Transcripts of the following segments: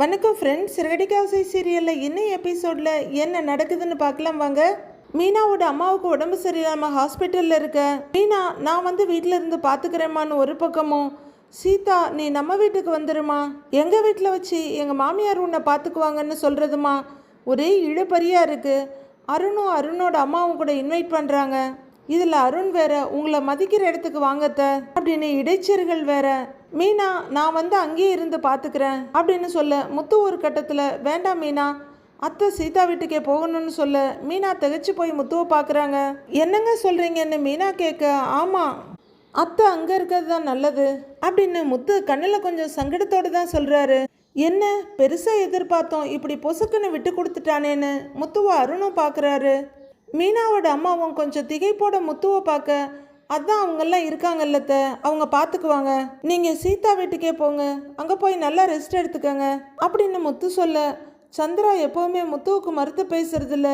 வணக்கம் ஃப்ரெண்ட்ஸ் சிறகடிக்காசை சீரியலில் இன்னும் எபிசோடில் என்ன நடக்குதுன்னு பார்க்கலாம் வாங்க. மீனாவோட அம்மாவுக்கு உடம்பு சரியில்லாமல் ஹாஸ்பிட்டலில் இருக்க. மீனா நான் வந்து வீட்டில் இருந்து பார்த்துக்கிறேம்மான்னு ஒரு பக்கமும். சீதா நீ நம்ம வீட்டுக்கு வந்துருமா எங்கள் வீட்டில் வச்சு எங்கள் மாமியார் உன்னை பார்த்துக்குவாங்கன்னு சொல்கிறதுமா ஒரே இழுபறியாக இருக்குது அருணும் அருணோட அம்மாவும் கூட இன்வைட் பண்ணுறாங்க இதில் அருண் வேற உங்களை மதிக்கிற இடத்துக்கு வாங்கத்த. அப்படின்னு இடைச்சர்கள் வேற. மீனா நான் வந்து அங்கேயே இருந்து பார்த்துக்கிறேன் அப்படின்னு சொல்ல முத்து ஒரு கட்டத்தில் வேண்டாம் மீனா அத்தை சீதா வீட்டுக்கே போகணும்னு சொல்ல மீனா திகைச்சு போய் முத்துவை பார்க்குறாங்க என்னங்க சொல்கிறீங்கன்னு மீனா கேட்க ஆமாம் அத்தை அங்கே இருக்கிறது தான் நல்லது அப்படின்னு முத்து கண்ணில் கொஞ்சம் சங்கடத்தோடு தான் சொல்கிறாரு என்ன பெருசாக எதிர்பார்த்தோம் இப்படி பொசுக்குன்னு விட்டு கொடுத்துட்டானேன்னு? முத்துவை அருணும் பார்க்குறாரு மீனாவோட அம்மாவும் கொஞ்சம் திகைப்போட முத்துவை பார்க்க அதான் அவங்கெல்லாம் இருக்காங்கல்லத்த அவங்க பார்த்துக்குவாங்க நீங்கள் சீதா வீட்டுக்கே போங்க. அங்கே போய் நல்லா ரெஸ்ட் எடுத்துக்கங்க. அப்படின்னு முத்து சொல்ல சந்திரா எப்போவுமே முத்துவுக்கு மறுத்து பேசுறதில்ல.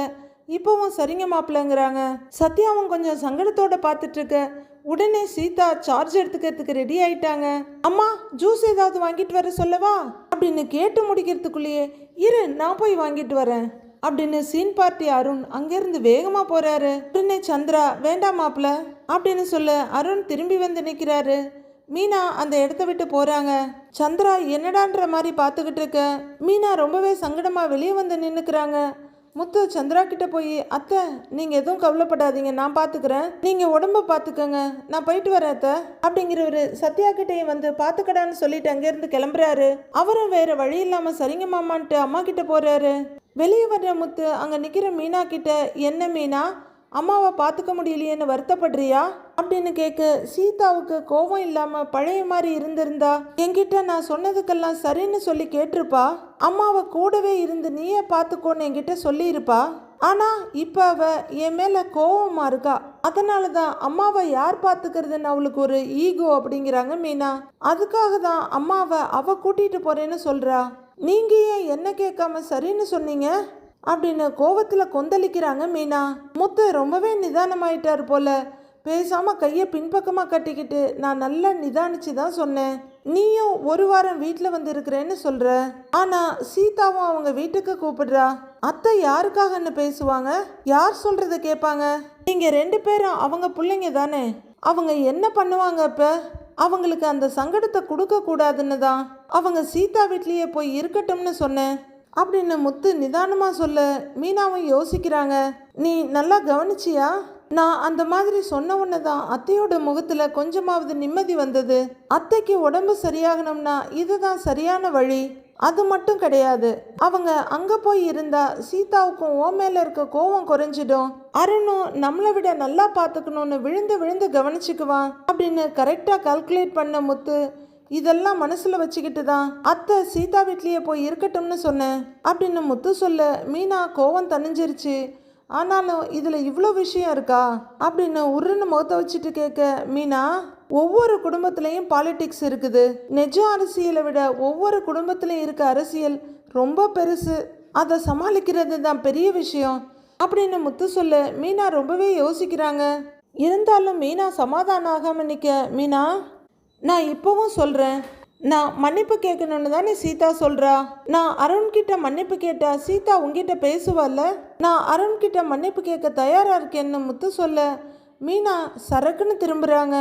இப்போவும் சரிங்க மாப்பிள்ளைங்கிறாங்க. சத்யாவும் கொஞ்சம் சங்கடத்தோட பார்த்துட்டு இருக்க உடனே சீதா சார்ஜ் எடுத்துக்கிறதுக்கு ரெடி ஆயிட்டாங்க. அம்மா ஜூஸ் ஏதாவது வாங்கிட்டு வர சொல்லவா? அப்படின்னு கேட்டு முடிக்கிறதுக்குள்ளேயே இரு நான் போய் வாங்கிட்டு வரேன். அப்படின்னு சீன் பார்ட்டி அருண் அங்கேருந்து வேகமாக போறாரு. உடனே சந்திரா வேண்டாம் மாப்ள அப்படின்னு சொல்ல அருண் திரும்பி வந்து நிற்கிறாரு மீனா அந்த இடத்த விட்டு போகிறாங்க சந்திரா என்னடான்ற மாதிரி பார்த்துக்கிட்டு இருக்க. மீனா ரொம்பவே சங்கடமாக வெளியே வந்து நின்றுக்கிறாங்க முத்து சந்திரா கிட்ட போய் அத்தை நீங்கள் எதுவும் கவலைப்படாதீங்க நான் பார்த்துக்கிறேன். நீங்கள் உடம்ப பார்த்துக்கோங்க. நான் போயிட்டு வரேன் அத்தை. அப்படிங்கிறவரு சத்யா கிட்டேயும் வந்து பார்த்துக்கடான்னு சொல்லிட்டு அங்கேருந்து கிளம்புறாரு. அவரும் வேற வழி இல்லாமல் சரிங்க மாமான்ட்டு அம்மா கிட்ட போகிறாரு வெளியே வர்ற முத்து அங்கே நிற்கிற மீனா கிட்ட என்ன மீனா? அம்மாவை பார்த்துக்க முடியலையேன்னு வருத்தப்படுறியா? அப்படின்னு கேட்க சீதாவுக்கு கோபம் இல்லாம பழைய மாதிரி இருந்திருந்தா என்கிட்ட நான் சொன்னதுக்கெல்லாம் சரின்னு சொல்லி கேட்டிருப்பா. அம்மாவை கூடவே இருந்து நீயே பார்த்துக்கோன்னு என்கிட்ட சொல்லியிருப்பா. ஆனா இப்ப அவ என் மேல கோவமா இருக்கா. அதனால தான் அம்மாவை யார் பார்த்துக்கிறதுன்னு அவளுக்கு ஒரு ஈகோ அப்படிங்கிறாங்க மீனா. அதுக்காக தான் அம்மாவை அவ கூட்டிட்டு போறேன்னு சொல்றா. நீங்க ஏன் என்ன கேட்காம சரின்னு சொன்னீங்க? அப்படின்னு கோவத்தில் கொந்தளிக்கிறாங்க மீனா. முத்து ரொம்பவே நிதானமாயிட்டார் போல. பேசாமல் கையை பின்பக்கமாக கட்டிக்கிட்டு நான் நல்லா நிதானிச்சு தான் சொன்னேன். நீயும் ஒரு வாரம் வீட்டில் வந்து இருக்கிறேன்னு ஆனால் ஆனா சீதாவும் அவங்க வீட்டுக்கு கூப்பிடுறா. அத்தை யாருக்காகன்னு பேசுவாங்க? யார் சொல்கிறத கேட்பாங்க? நீங்கள் ரெண்டு பேரும் அவங்க பிள்ளைங்க தானே. அவங்க என்ன பண்ணுவாங்க இப்போ? அவங்களுக்கு அந்த சங்கடத்தை கொடுக்க கூடாதுன்னு தான். அவங்க சீதா வீட்லேயே போய் இருக்கட்டும்னு சொன்னேன். அப்படின்னு முத்து நிதானமாக சொல்ல? மீனாவும் யோசிக்கிறாங்க. நீ நல்லா கவனிச்சியா? நான் அந்த மாதிரி சொன்ன உடனே தான் அத்தையோட முகத்தில் கொஞ்சமாவது நிம்மதி வந்தது. அத்தைக்கு உடம்பு சரியாகணும்னா இதுதான் சரியான வழி. அது மட்டும் கிடையாது. அவங்க அங்கே போய் இருந்தா சீதாவுக்கும் ஓ மேலே இருக்க கோவம் குறைஞ்சிடும். அருணும் நம்மளை விட நல்லா பார்த்துக்கணும்னு விழுந்து விழுந்து கவனிச்சுக்குவான் அப்படின்னு கரெக்டாக கால்குலேட் பண்ண முத்து இதெல்லாம் மனசுல வச்சுக்கிட்டு தான் அத்தை சீதா வீட்லயே போய் இருக்கட்டும்னு சொன்னேன் அப்படின்னு முத்து சொல்ல மீனா கோவம் தணிஞ்சிருச்சு. ஆனாலும் இதுல இவ்வளோ விஷயம் இருக்கா? அப்படின்னு உருன்னு முகத்தை வச்சுட்டு கேட்க மீனா ஒவ்வொரு குடும்பத்திலையும் பாலிடிக்ஸ் இருக்குது. நிஜ அரசியலை விட ஒவ்வொரு குடும்பத்திலையும் இருக்க அரசியல் ரொம்ப பெருசு. அதை சமாளிக்கிறது தான் பெரிய விஷயம். அப்படின்னு முத்து சொல்ல மீனா ரொம்பவே யோசிக்கிறாங்க. இருந்தாலும் மீனா சமாதானம் ஆகாம நிற்க மீனா நான் இப்போவும் சொல்கிறேன் நான் மன்னிப்பு கேட்கணும்னு தானே சீதா சொல்கிறா நான் அருண்கிட்ட மன்னிப்பு கேட்டா சீதா உங்ககிட்ட பேசுவாள்ல? நான் அருண்கிட்ட மன்னிப்பு கேட்க தயாராக இருக்கேன்னு முத்து சொல்ல மீனா சரக்குன்னு திரும்புகிறாங்க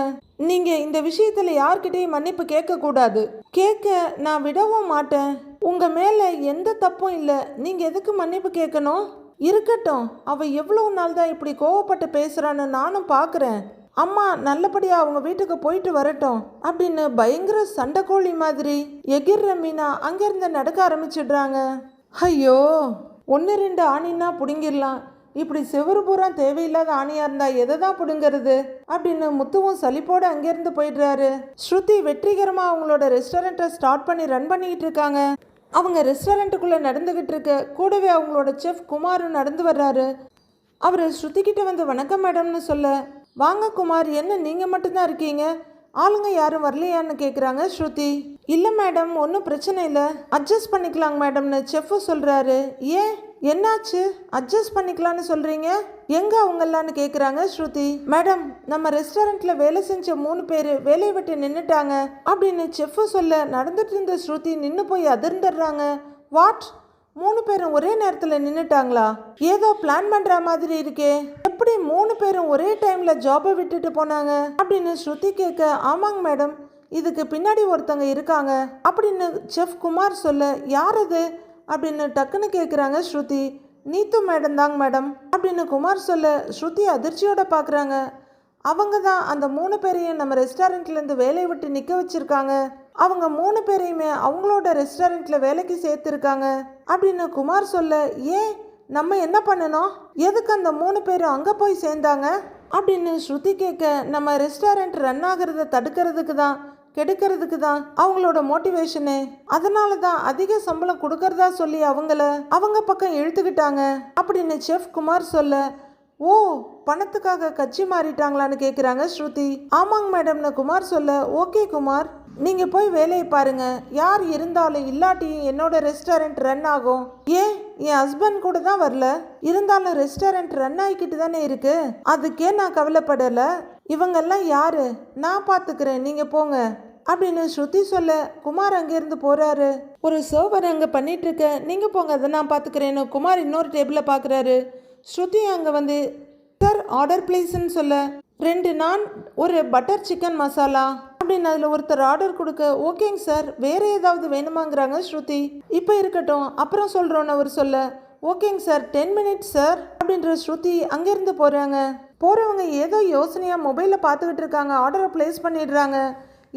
நீங்கள் இந்த விஷயத்தில் யார்கிட்டையும் மன்னிப்பு கேட்கக்கூடாது. கேட்க நான் விடவும் மாட்டேன். உங்கள் மேலே எந்த தப்பும் இல்லை. நீங்கள் எதுக்கு மன்னிப்பு கேட்கணும்? இருக்கட்டும். அவள் எவ்வளோ நாள் தான் இப்படி கோவப்பட்டு பேசுகிறான்னு நானும் பார்க்குறேன் அம்மா நல்லபடியாக அவங்க வீட்டுக்கு போயிட்டு வரட்டும் அப்படின்னு பயங்கர சண்டைக்கோழி மாதிரி எகிர்ற மீனா அங்கேருந்து நடக்க ஆரம்பிச்சிடுறாங்க. ஐயோ ஒன்று ரெண்டு ஆணின்னா பிடுங்கிடலாம். இப்படி செவரு பூரா தேவையில்லாத ஆணியாக இருந்தால் எதை தான் பிடுங்கிறது? அப்படின்னு முத்துவும் சலிப்போடு அங்கேருந்து போயிடுறாரு. ஸ்ருதி வெற்றிகரமாக அவங்களோட ரெஸ்டாரண்ட்டை ஸ்டார்ட் பண்ணி ரன் பண்ணிக்கிட்டு இருக்காங்க. அவங்க ரெஸ்டாரண்ட்டுக்குள்ளே நடந்துக்கிட்டு இருக்க கூடவே அவங்களோட செஃப் குமாரும் நடந்து வர்றாரு. அவர் ஸ்ருதிக்கிட்ட வந்து வணக்கம் மேடம்னு சொல்ல வாங்க குமார் என்ன நீங்கள் மட்டும்தான் இருக்கீங்க? ஆளுங்க யாரும் வரலையான்னு கேட்குறாங்க ஸ்ருதி. இல்லை மேடம் ஒன்றும் பிரச்சனை இல்லை. அட்ஜஸ்ட் பண்ணிக்கலாங்க மேடம்னு செஃப்பு சொல்கிறாரு ஏன்? என்னாச்சு? அட்ஜஸ்ட் பண்ணிக்கலான்னு சொல்கிறீங்க எங்கே அவங்கெல்லாம்னு கேட்குறாங்க ஸ்ருதி. மேடம் நம்ம ரெஸ்டாரண்ட்டில் வேலை செஞ்ச மூணு பேர் வேலையை விட்டு நின்றுட்டாங்க அப்படின்னு செஃப்பு சொல்ல நடந்துட்டு இருந்த ஸ்ருதி நின்று போய் அதிர்ந்துடுறாங்க. வாட் மூணு பேரும் ஒரே நேரத்தில் நின்றுட்டாங்களா ஏதோ பிளான் பண்ணுற மாதிரி இருக்கே. எப்படி மூணு பேரும் ஒரே டைமில் ஜாபை விட்டுட்டு போனாங்க? அப்படின்னு ஸ்ருதி கேட்க ஆமாங்க மேடம் இதுக்கு பின்னாடி ஒருத்தங்க இருக்காங்க. அப்படின்னு செஃப் குமார் சொல்ல யார் அது? அப்படின்னு டக்குன்னு கேட்குறாங்க ஸ்ருதி. நீத்து மேடம் தாங்க மேடம் அப்படின்னு குமார் சொல்ல ஸ்ருதி அதிர்ச்சியோட பார்க்குறாங்க அவங்க தான் அந்த மூணு பேரையும் நம்ம ரெஸ்டாரண்ட்லேருந்து வேலையை விட்டு நிற்க வச்சுருக்காங்க. அவங்க மூணு பேரையுமே அவங்களோட ரெஸ்டாரண்ட்டில் வேலைக்கு சேர்த்துருக்காங்க. அப்படின்னு குமார் சொல்ல ஏன் நம்ம என்ன பண்ணணும்? எதுக்கு அந்த மூணு பேரும் அங்கே போய் சேர்ந்தாங்க? அப்படின்னு ஸ்ருதி கேட்க நம்ம ரெஸ்டாரண்ட் ரன் ஆகிறத தடுக்கிறதுக்கு தான் கெடுக்கிறதுக்கு தான் அவங்களோட மோட்டிவேஷனு அதனால தான் அதிக சம்பளம் கொடுக்கறதா சொல்லி அவங்கள அவங்க பக்கம் இழுத்துக்கிட்டாங்க. அப்படின்னு செஃப் குமார் சொல்ல ஓ பணத்துக்காக கட்சி மாறிட்டாங்களான்னு கேட்குறாங்க ஸ்ருதி. ஆமாங்க மேடம்னு குமார் சொல்ல ஓகே குமார். நீங்கள் போய் வேலையை பாருங்க. யார் இருந்தாலும் இல்லாட்டியும் என்னோட ரெஸ்டாரண்ட் ரன் ஆகும். ஏன்? என் ஹஸ்பண்ட் கூட தான் வரல. இருந்தாலும் ரெஸ்டாரண்ட் ரன் ஆகிக்கிட்டு தானே இருக்கு. அதுக்கே நான் கவலைப்படலை. இவங்கெல்லாம் யாரு? நான் பார்த்துக்கிறேன் நீங்கள் போங்க. அப்படின்னு ஸ்ருதி சொல்ல குமார் அங்கேருந்து போகிறாரு ஒரு சர்வர் அங்கே பண்ணிட்டு இருக்க. நீங்கள் போங்க அதை நான் பார்த்துக்கிறேன்னு குமார் இன்னொரு டேபிளில் பார்க்குறாரு ஸ்ருதி அங்கே வந்து சார் ஆர்டர் ப்ளீஸ்ன்னு சொல்ல. ரெண்டு நான் ஒரு பட்டர் சிக்கன் மசாலா அப்படின்னு அதில் ஒருத்தர் ஆர்டர் கொடுக்க ஓகேங்க சார் வேறு ஏதாவது வேணுமாங்கிறாங்க ஸ்ருதி. இப்போ இருக்கட்டும் அப்புறம் சொல்கிறோன்னு அவர் சொல்ல ஓகேங்க சார் டென் மினிட்ஸ் சார் அப்படின்ற ஸ்ருதி அங்கேருந்து போகிறாங்க போகிறவங்க ஏதோ யோசனையாக மொபைலில் பார்த்துக்கிட்டு இருக்காங்க ஆர்டரை ப்ளேஸ் பண்ணிடுறாங்க.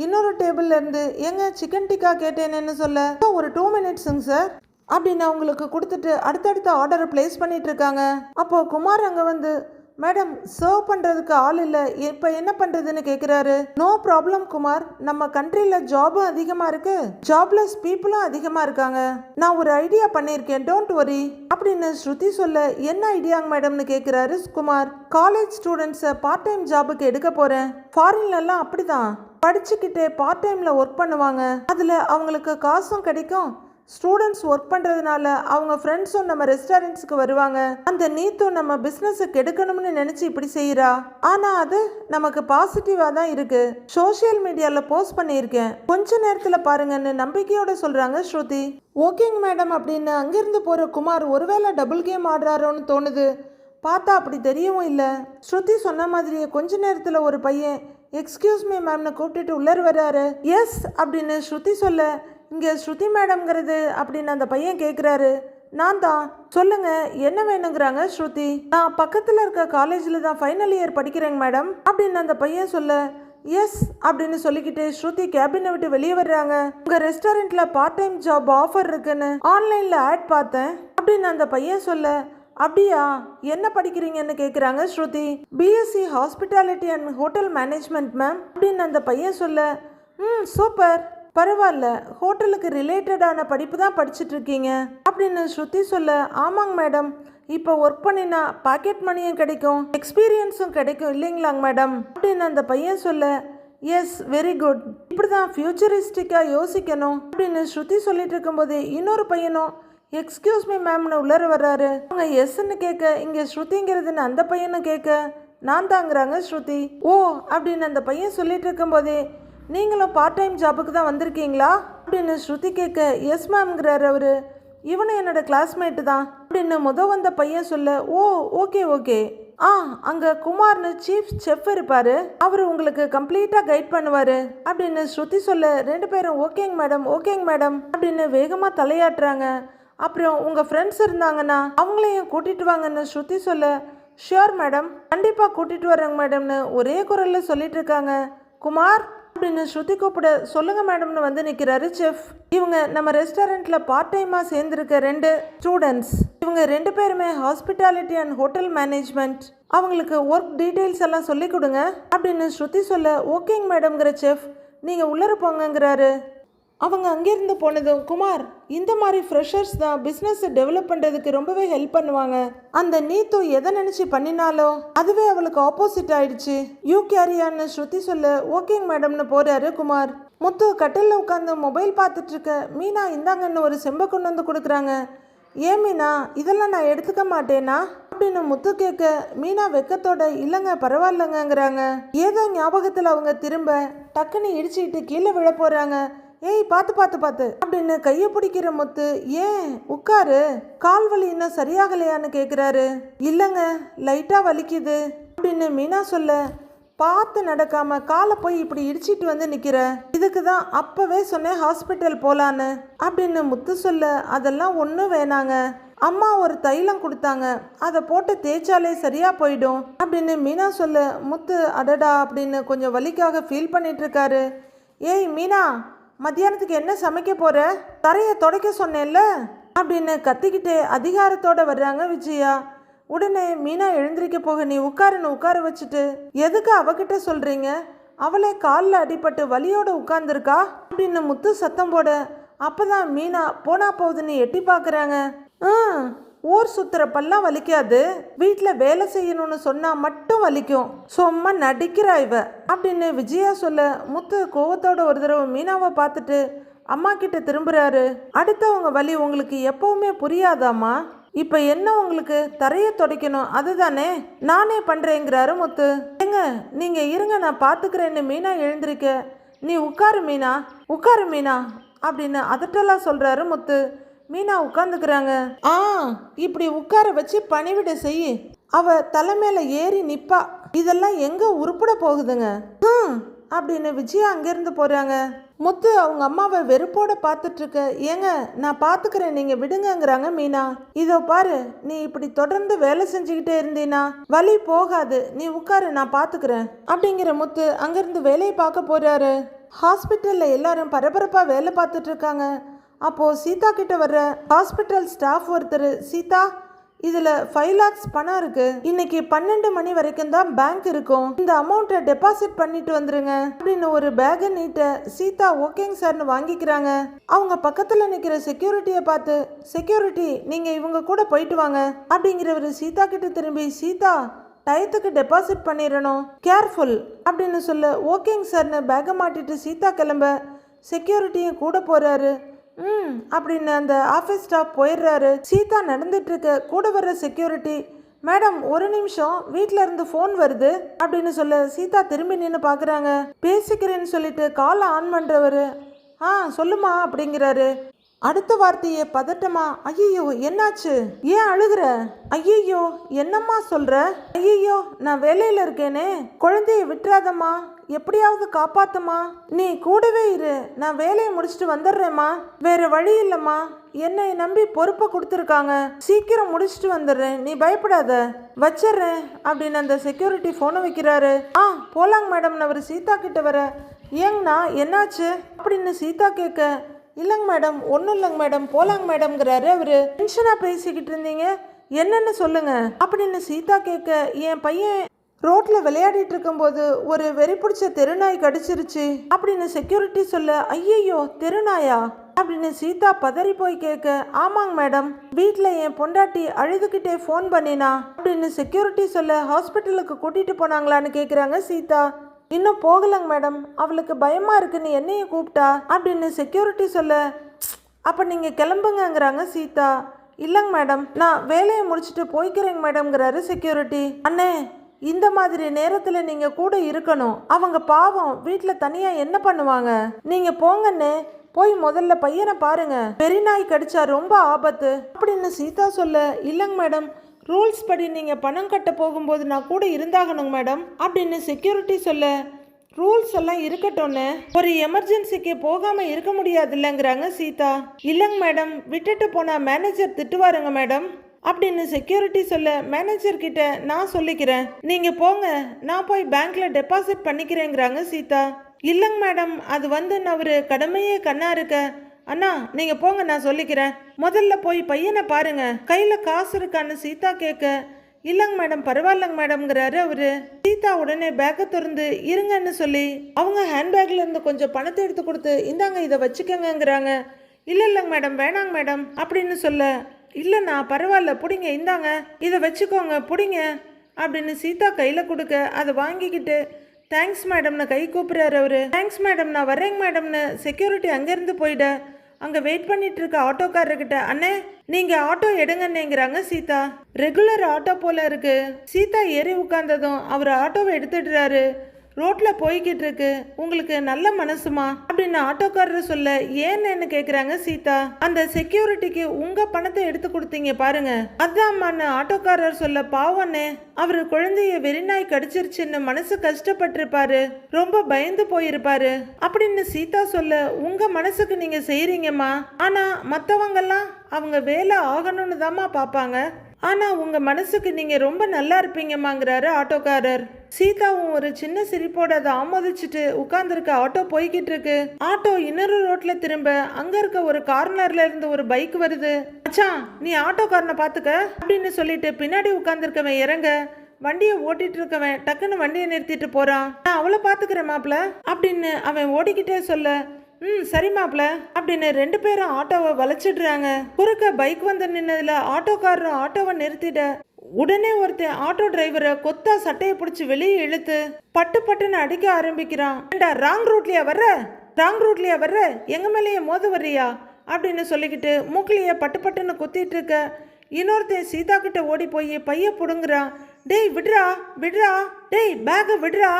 இன்னொரு டேபிள்லேருந்து ஏங்க சிக்கன் டிக்கா கேட்டேனேன்னு சொல்ல ஒரு டூ மினிட்ஸுங்க சார் அப்படின்னு அவங்களுக்கு கொடுத்துட்டு அடுத்தடுத்த ஆர்டரை ப்ளேஸ் பண்ணிட்டு இருக்காங்க. அப்போ குமார் அங்கே வந்து மேடம் சர்வ் பண்ணுறதுக்கு ஆள் இல்லை. இப்போ என்ன பண்ணுறதுன்னு கேட்குறாரு நோ ப்ராப்ளம் குமார். நம்ம கண்ட்ரியில் ஜாபும் அதிகமாக இருக்கு. ஜாப்லெஸ் பீப்புளும் அதிகமாக இருக்காங்க. நான் ஒரு ஐடியா பண்ணியிருக்கேன். டோன்ட் வரி அப்படின்னு ஸ்ருதி சொல்ல என்ன ஐடியாங்க மேடம்னு கேட்குறாரு குமார். காலேஜ் ஸ்டூடெண்ட்ஸை பார்ட் டைம் ஜாபுக்கு எடுக்க போகிறேன் ஃபாரின்லலாம் அப்படிதான். படிச்சுக்கிட்டே பார்ட் டைமில் ஒர்க் பண்ணுவாங்க. அதில் அவங்களுக்கு காசும் கிடைக்கும். ஸ்டூடெண்ட்ஸ் ஒர்க் பண்ணுறதுனால அவங்க ஃப்ரெண்ட்ஸும் நம்ம ரெஸ்டாரண்ட்ஸுக்கு வருவாங்க. அந்த நீத்தும் நம்ம பிஸ்னஸை கெடுக்கணும்னு நினச்சி இப்படி செய்கிறா ஆனால் அது நமக்கு பாசிட்டிவாக தான் இருக்குது சோஷியல் மீடியாவில் போஸ்ட் பண்ணியிருக்கேன். கொஞ்ச நேரத்தில் பாருங்கன்னு நம்பிக்கையோட சொல்கிறாங்க ஸ்ருதி. ஓகேங்க மேடம் அப்படின்னு அங்கேருந்து போகிற குமார் ஒருவேளை டபுள் கேம் ஆடுறாரோன்னு தோணுது. பார்த்தா அப்படி தெரியவும் இல்லை. ஸ்ருதி சொன்ன மாதிரியே கொஞ்ச நேரத்தில் ஒரு பையன் எக்ஸ்கியூஸ் மீ மேம்னு கூப்பிட்டுட்டு உள்ளர் வர்றாரு. எஸ் அப்படின்னு ஸ்ருதி சொல்ல இங்கே ஸ்ருதி மேடம்ங்கிறது அப்படின்னு அந்த பையன் கேட்குறாரு நான் தான் சொல்லுங்க என்ன வேணுங்கிறாங்க ஸ்ருதி? நான் பக்கத்தில் இருக்க காலேஜில் தான் ஃபைனல் இயர் படிக்கிறேங்க மேடம். அப்படின்னு அந்த பையன் சொல்ல எஸ் அப்படின்னு சொல்லிக்கிட்டு ஸ்ருதி கேபினை விட்டு வெளியே வர்றாங்க. உங்கள் ரெஸ்டாரண்ட்டில் பார்ட் டைம் ஜாப் ஆஃபர் இருக்குன்னு ஆன்லைனில் ஆட் பார்த்தேன் அப்படின்னு அந்த பையன் சொல்ல அப்படியா என்ன படிக்கிறீங்கன்னு கேட்குறாங்க Shruti? BSc hospitality and hotel management ma'am அப்படின்னு அந்த பையன் சொல்ல ம் சூப்பர் பரவாயில்ல ஹோட்டலுக்கு ரிலேட்டடான படிப்பு தான் படிச்சுட்ருக்கீங்க. அப்படின்னு ஸ்ருதி சொல்ல ஆமாங்க மேடம். இப்போ ஒர்க் பண்ணினா பாக்கெட் மணியும் கிடைக்கும் எக்ஸ்பீரியன்ஸும் கிடைக்கும் இல்லைங்களாங்க மேடம்? அப்படின்னு அந்த பையன் சொல்ல எஸ் வெரி குட் இப்படி தான் ஃபியூச்சரிஸ்டிக்காக யோசிக்கணும். அப்படின்னு ஸ்ருதி சொல்லிட்டு இருக்கும்போது இன்னொரு பையனும் எக்ஸ்கியூஸ் மீ மேம்னு உள்ளர வர்றாரு. அவங்க எஸ்ன்னு கேட்க இங்கே ஸ்ருதிங்கிறதுன்னு அந்த பையனும் கேட்க நான் தாங்கிறாங்க ஸ்ருதி. ஓ அப்படின்னு அந்த பையன் சொல்லிட்டு இருக்கும்போதே நீங்களும் பார்ட் டைம் ஜாபுக்கு தான் வந்திருக்கீங்களா? அப்படின்னு ஸ்ருதி கேட்க எஸ் மேம்ங்கிறார் அவர். இவனும் என்னோட கிளாஸ்மேட்டு தான் அப்படின்னு முத வந்த பையன் சொல்ல ஓ ஓகே ஓகே ஆ அங்கே குமார்னு சீஃப் செஃப் இருப்பார். அவர் உங்களுக்கு கம்ப்ளீட்டாக கைட் பண்ணுவார் அப்படின்னு ஸ்ருதி சொல்ல ரெண்டு பேரும் ஓகேங்க மேடம் ஓகேங்க மேடம் அப்படின்னு வேகமாக தலையாட்டுறாங்க. அப்புறம் உங்கள் ஃப்ரெண்ட்ஸ் இருந்தாங்கன்னா அவங்களையும் கூட்டிகிட்டு வாங்கன்னு ஸ்ருதி சொல்ல ஷியோர் மேடம் கண்டிப்பாக கூட்டிகிட்டு வரேங்க மேடம்னு ஒரே குரலில் சொல்லிட்டு இருக்காங்க. குமார் அப்படின்னு ஸ்ருதி கூப்பிட சொல்லுங்க மேடம்னு வந்து நிற்கிறாரு செஃப். இவங்க நம்ம ரெஸ்டாரண்ட்ல பார்ட் டைமாக சேர்ந்துருக்க ரெண்டு ஸ்டூடெண்ட்ஸ் இவங்க ரெண்டு பேருமே ஹாஸ்பிட்டாலிட்டி அண்ட் ஹோட்டல் மேனேஜ்மெண்ட் அவங்களுக்கு ஒர்க் டீட்டெயில்ஸ் எல்லாம் சொல்லி கொடுங்க அப்படின்னு ஸ்ருதி சொல்ல ஓகேங்க மேடம்ங்கிற செஃப் நீங்கள் உள்ளர போங்கங்கிறாரு. அவங்க அங்கேருந்து போனதும் குமார் இந்த மாதிரி ஃப்ரெஷர்ஸ் தான் பிஸ்னஸை டெவலப் பண்ணுறதுக்கு ரொம்பவே ஹெல்ப் பண்ணுவாங்க. அந்த நீத்து எதை நினச்சி பண்ணினாலோ அதுவே அவளுக்கு ஆப்போசிட் ஆயிடுச்சு. யூ கேரியான்னு ஸ்ருதி சொல்ல ஓகேங்க மேடம்னு போறாரு குமார். முத்து கட்டிலில் உட்காந்து மொபைல் பார்த்துட்டு இருக்க மீனா இந்தாங்கன்னு ஒரு செம்பை கொண்டு வந்து கொடுக்குறாங்க. ஏன் மீனா இதெல்லாம் நான் எடுத்துக்க மாட்டேனா? அப்படின்னு முத்து கேட்க மீனா வெக்கத்தோட இல்லைங்க பரவாயில்லங்கிறாங்க ஏதோ ஞாபகத்தில் அவங்க திரும்ப டக்குன்னு இடிச்சுக்கிட்டு கீழே விழ போகிறாங்க ஏய் பார்த்து பார்த்து பார்த்து அப்படின்னு கையை பிடிக்கிற முத்து ஏன்? உட்காரு. கால் வலி இன்னும் சரியாகலையான்னு கேட்குறாரு இல்லைங்க லைட்டாக வலிக்குது. அப்படின்னு மீனா சொல்ல பார்த்து நடக்காம காலை போய் இப்படி இடிச்சிட்டு வந்து நிற்கிற இதுக்கு தான் அப்போவே சொன்னேன் ஹாஸ்பிட்டல் போகலான்னு அப்படின்னு முத்து சொல்ல அதெல்லாம் ஒன்றும் வேணாங்க. அம்மா ஒரு தைலம் கொடுத்தாங்க. அதை போட்டு தேய்ச்சாலே சரியாக போயிடும். அப்படின்னு மீனா சொல்ல முத்து அடடா அப்படின்னு கொஞ்சம் வலிக்காக ஃபீல் பண்ணிட்டு இருக்காரு. ஏய் மீனா மத்தியானத்துக்கு என்ன சமைக்க போகிற தரையை துடைக்க சொன்னேன்ல. அப்படின்னு கத்திக்கிட்டே அதிகாரத்தோட வர்றாங்க விஜயா. உடனே மீனா எழுந்திருக்க போக நீ உட்காருன்னு உட்கார வச்சுட்டு எதுக்கு அவகிட்ட சொல்கிறீங்க அவளே காலில் அடிபட்டு வலியோடு உட்கார்ந்துருக்கா? அப்படின்னு முத்து சத்தம் போட அப்போ தான் மீனா போனா போகுதுன்னு எட்டி பார்க்குறாங்க ம் ஊர் சுத்துறப்பெல்லாம் வலிக்காது. வீட்டில் வேலை செய்யணும்னு சொன்னால் மட்டும் வலிக்கும். சும்மா நடிக்கிறா இவ அப்படின்னு விஜயா சொல்ல முத்து கோவத்தோட ஒரு தடவை மீனாவை பார்த்துட்டு அம்மா கிட்ட திரும்புறாரு. அடுத்தவங்க வலி உங்களுக்கு எப்பவுமே புரியாதாம்மா? இப்போ என்ன உங்களுக்கு? தரையை துடைக்கணும். அதுதானே? நானே பண்ணுறேங்கிறாரு முத்து. ஏங்க நீங்கள் இருங்க நான் பார்த்துக்கிறேன்னு மீனா எழுந்திருக்க. நீ உட்காரு மீனா. உட்காரு மீனா. அப்படின்னு அதட்டெல்லாம் சொல்கிறாரு முத்து. மீனா உட்காந்துக்கிறாங்க ஆ இப்படி உட்கார வச்சு பணிவிட செய் அவ தலைமையில ஏறி நிப்பா. இதெல்லாம் எங்க உருப்பட போகுதுங்க? ஹம், அப்படின்னு விஜயா அங்கிருந்து போறாங்க. முத்து அவங்க அம்மாவை வெறுப்போட பார்த்துட்டு இருக்க ஏங்க நான் பார்த்துக்கிறேன் நீங்க விடுங்கங்கிறாங்க மீனா. இதோ பாரு நீ இப்படி தொடர்ந்து வேலை செஞ்சுக்கிட்டே இருந்தீனா வலி போகாது. நீ உட்காரு நான் பார்த்துக்கிறேன் அப்படிங்கிற முத்து அங்கிருந்து வேலையை பார்க்க போறாரு. ஹாஸ்பிட்டல்ல எல்லாரும் பரபரப்பா வேலை பார்த்துட்டு அப்போது சீதா கிட்ட வர்ற ஹாஸ்பிட்டல் ஸ்டாஃப் ஒருத்தர் சீதா இதில் ஃபைவ் லேக்ஸ் பணம் இருக்குது இன்னைக்கு பன்னெண்டு மணி வரைக்கும் தான் பேங்க் இருக்கும். இந்த அமௌண்ட்டை டெபாசிட் பண்ணிட்டு வந்துருங்க. அப்படின்னு ஒரு பேகை நீட்ட சீதா ஓகேங்க சார்னு வாங்கிக்கிறாங்க. அவங்க பக்கத்தில் நிற்கிற செக்யூரிட்டியை பார்த்து செக்யூரிட்டி நீங்கள் இவங்க கூட போயிட்டு வாங்க. அப்படிங்கிறவர் சீதா கிட்ட திரும்பி சீதா டயத்துக்கு டெபாசிட் பண்ணிடணும். கேர்ஃபுல் அப்படின்னு சொல்ல ஓகேங்க சார்னு பேகை மாட்டிட்டு சீதா கிளம்ப செக்யூரிட்டியும் கூட போகிறாரு ம். அப்படின்னு அந்த ஆஃபீஸ் ஸ்டாஃப் போயிடுறாரு. சீதா நடந்துட்டுருக்க. கூட வர்ற செக்யூரிட்டி மேடம் ஒரு நிமிஷம். வீட்டில் இருந்து ஃபோன் வருது. அப்படின்னு சொல்ல சீதா திரும்பி நின்று பார்க்குறாங்க பேசிக்கிறேன்னு சொல்லிட்டு காலை ஆன் பண்ணுறவர் ஆ சொல்லுமா அப்படிங்கிறாரு. அடுத்த வார்த்தையே பதட்டமா ஐயோ என்னாச்சு? ஏன் அழுகிற? ஐயோ என்னம்மா சொல்ற? ஐயோ நான் வேலையில இருக்கேனே. குழந்தைய விட்டுறாதம்மா. எப்படியாவது காப்பாத்துமா? நீ கூடவே இரு. நான் வேலையை முடிச்சுட்டு வந்துடுறேம்மா. வேற வழி இல்லைம்மா. என்னை நம்பி பொறுப்பை கொடுத்துருக்காங்க. சீக்கிரம் முடிச்சுட்டு வந்துடுறேன். நீ பயப்படாத. வச்சிடுறேன் அப்படின்னு அந்த செக்யூரிட்டி ஃபோனை வைக்கிறாரு. ஆ போலாங்க மேடம் அவர் சீதா கிட்ட வர ஏங்கண்ணா என்னாச்சு? அப்படின்னு சீதா கேட்க இல்லைங்க மேடம் ஒன்றும் இல்லைங்க மேடம் போலாங்க மேடம்ங்கிறாரு அவர். டென்ஷனாக பேசிக்கிட்டு இருந்தீங்க. என்னன்னு சொல்லுங்க. அப்படின்னு சீதா கேட்க என் பையன் ரோட்ல விளையாடிட்டு இருக்கும்போது ஒரு வெறி பிடிச்ச தெருநாய் கடிச்சிருச்சு. அப்படின்னு செக்யூரிட்டி சொல்ல ஐயையோ தெருநாயா? அப்படின்னு சீதா பதறி போய் கேட்க ஆமாங்க மேடம் வீட்டில் என் பொண்டாட்டி அழுதுகிட்டே ஃபோன் பண்ணினா? அப்படின்னு செக்யூரிட்டி சொல்ல ஹாஸ்பிட்டலுக்கு கூட்டிட்டு போனாங்களான்னு கேட்குறாங்க சீதா. இன்னும் போகலங்க மேடம் அவளுக்கு பயமா இருக்குன்னு என்னையும் கூப்பிட்டா? அப்படின்னு செக்யூரிட்டி சொல்ல அப்போ நீங்கள் கிளம்புங்கங்கிறாங்க சீதா. இல்லைங்க மேடம் நான் வேலையை முடிச்சுட்டு போய்க்கிறேங்க மேடம்ங்கிறாரு செக்யூரிட்டி அண்ணே இந்த மாதிரி நேரத்தில் நீங்கள் கூட இருக்கணும். அவங்க பாவம். வீட்டில் தனியாக என்ன பண்ணுவாங்க? நீங்கள் போங்கன்னு போய் முதல்ல பையனை பாருங்க. பெரிநாய் கடிச்சா ரொம்ப ஆபத்து. அப்படின்னு சீதா சொல்ல இல்லைங்க மேடம். ரூல்ஸ் படி நீங்கள் பணம் கட்ட போகும்போது நான் கூட இருந்தாகணுங்க மேடம். அப்படின்னு செக்யூரிட்டி சொல்ல ரூல்ஸ் எல்லாம் இருக்கட்டும்னு ஒரு எமர்ஜென்சிக்கு போகாமல் இருக்க முடியாது இல்லைங்கிறாங்க சீதா. இல்லைங்க மேடம். விட்டுட்டு போனால் மேனேஜர் திட்டுவாருங்க மேடம். அப்படின்னு செக்யூரிட்டி சொல்ல மேனேஜர் கிட்ட நான் சொல்லிக்கிறேன். நீங்க போங்க நான் போய் பேங்க்ல டெபாசிட் பண்ணிக்கிறேங்கிறாங்க சீதா. இல்லைங்க மேடம் அது வந்து நான் ஒரு கடமையே கண்ணா இருக்க. அண்ணா நீங்க போங்க நான் சொல்லிக்கிறேன். முதல்ல போய் பையனை பாருங்க. கையில காசு இருக்கான்னு சீதா கேட்க இல்லைங்க மேடம் பரவாயில்லங்க மேடம்ங்கிறாரு அவரு. சீதா உடனே பேக்கை திறந்து இருங்கன்னு சொல்லி அவங்க ஹேண்ட்பேக்ல இருந்து கொஞ்சம் பணத்தை எடுத்து கொடுத்து இந்தாங்க இதை வச்சுக்கோங்கங்கிறாங்க. இல்லை இல்லைங்க மேடம் வேணாங்க மேடம் அப்படின்னு சொல்ல இல்லைண்ணா பரவாயில்ல பிடிங்க இந்தாங்க இதை வச்சுக்கோங்க பிடிங்க அப்படின்னு சீதா கையில் கொடுக்க அதை வாங்கிக்கிட்டு தேங்க்ஸ் மேடம்னு கை கூப்பிடுறாரு அவரு. தேங்க்ஸ் மேடம் நான் வரேங்க மேடம்னு செக்யூரிட்டி அங்கேருந்து போயிட அங்கே வெயிட் பண்ணிட்டு இருக்க ஆட்டோக்காரர்கிட்ட அண்ணே நீங்கள் ஆட்டோ எடுங்கன்னேங்கிறாங்க சீதா. ரெகுலர் ஆட்டோ போல இருக்கு. சீதா ஏறி உட்கார்ந்ததும் அவர் ஆட்டோவை எடுத்துடுறாரு. ரோட்ல போய்கிட்டு இருக்கு உங்களுக்கு நல்ல மனசுமா? அப்படின்னு ஆட்டோக்காரர் சொல்ல ஏன்னு கேக்குறாங்க சீதா? அந்த செக்யூரிட்டிக்கு உங்க பணத்தை எடுத்து கொடுத்தீங்க பாருங்க. அதாம்மான்னு ஆட்டோக்காரர் சொல்ல பாவண்ணே அவரு குழந்தைய வெறிநாய் கடிச்சிருச்சுன்னு மனசு கஷ்டப்பட்டிருப்பாரு. ரொம்ப பயந்து போயிருப்பாரு. அப்படின்னு சீதா சொல்ல உங்க மனசுக்கு நீங்க செய்றீங்கம்மா. ஆனா மத்தவங்கெல்லாம் அவங்க வேலை ஆகணும்னு தாம்மா பார்ப்பாங்க ஆனா உங்க மனசுக்கு நீங்க ரொம்ப நல்லா இருப்பீங்கம்மாங்கிறாரு ஆட்டோக்காரர். சீதாவும் ஒரு சின்ன சிரிப்போட அதை ஆமோதிச்சுட்டு உட்கார்ந்துருக்க ஆட்டோ போய்கிட்டு இருக்கு ஆட்டோ இன்னொரு ரோட்ல திரும்ப அங்க இருக்க ஒரு கார்னர்ல இருந்து ஒரு பைக் வருது. அச்சான் நீ ஆட்டோக்காரனை பாத்துக்க அப்படின்னு சொல்லிட்டு பின்னாடி உட்கார்ந்துருக்கவன் இறங்க வண்டியை ஓட்டிட்டு இருக்கவன் டக்குன்னு வண்டியை நிறுத்திட்டு போறான். நான் அவளை பாத்துக்கிறேன் மாப்ள அப்படின்னு அவன் ஓடிக்கிட்டே சொல்ல ம் சரி மாப்ள அப்படின்னு ரெண்டு பேரும் ஆட்டோவை வளைச்சிடுறாங்க. குறுக்க பைக் வந்து நின்னதுல ஆட்டோக்காரரும் ஆட்டோவை நிறுத்திட்ட உடனே ஒருத்தன் ஆட்டோ டிரைவரை கொத்தா சட்டையை பிடிச்சி வெளியே இழுத்து பட்டு பட்டுன்னு அடிக்க ஆரம்பிக்கிறான். ஏண்டா ராங் ரூட்லயா வர்ற? ராங் ரூட்லயா வர்ற? எங்க மேலேயே மோத வர்றியா? அப்படின்னு சொல்லிக்கிட்டு மூக்கிலேயே பட்டு பட்டுன்னு குத்திட்டு இருக்க இன்னொருத்தன் சீதா கிட்ட ஓடி போய் பைய புடுங்குறான். டேய் விடுறா விடுறா டேய் பேக்கை விடுறா.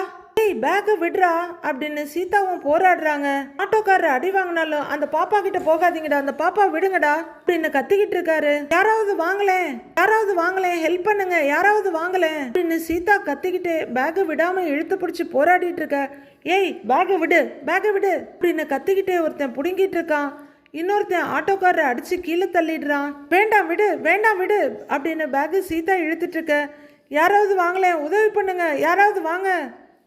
டேய் பேக்கை விடுறா அப்படின்னு சீதாவும் போராடுறாங்க. ஆட்டோக்காரர் அடி வாங்கினாலும் அந்த பாப்பா கிட்ட போகாதீங்கடா அந்த பாப்பா விடுங்கடா அப்படின்னு கத்திக்கிட்டு இருக்காரு. யாராவது வாங்கலேன் யாராவது வாங்கலேன் ஹெல்ப் பண்ணுங்க யாராவது வாங்கலேன் அப்படின்னு சீதா கத்திக்கிட்டு பேக்கை விடாம இழுத்து பிடிச்சி போராடிட்டு இருக்க. ஏய் பேக்கை விடு பேக்கை விடு அப்படின்னு கத்திக்கிட்டே ஒருத்தன் புடுங்கிட்டு இருக்கான். இன்னொருத்தன் ஆட்டோக்காரரை அடிச்சு கீழே தள்ளிடுறான். வேண்டாம் விடு வேண்டாம் விடு அப்படின்னு பேக்கு சீதா இழுத்துட்டு இருக்க. யாராவது வாங்கலேன் உதவி பண்ணுங்க யாராவது வாங்க